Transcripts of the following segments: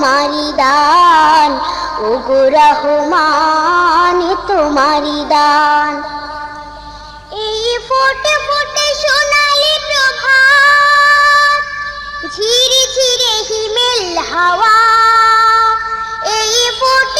তোমারি দান, ওগো রহমান তোমারি দান। এই ফোটে ফোটে সোনালি প্রভাত ঝিরি ঝিরে হিমেল হাওয়া, এই ফোটে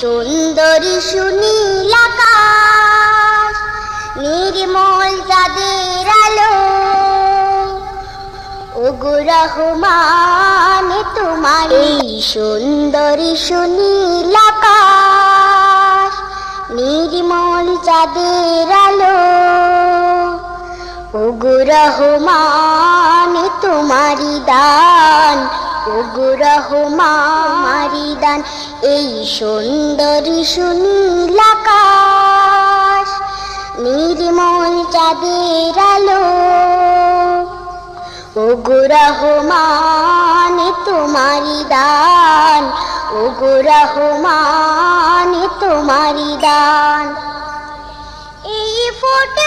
সুন্দরী সুনীল নির্মল চাঁদের আলো। ওগো রহমান তোমার এই সুন্দরী সুনীল নির্মল চাঁদের আলো। ওগো রহমান তোমারি দান। ওগো রহমারি দান, এই সুন্দরী সুনীল আকাশ, নির্মল চাঁদের আলো। ওগো রহমান তোমারি দান, ওগো রহমান তোমারি দান। এই ফোটে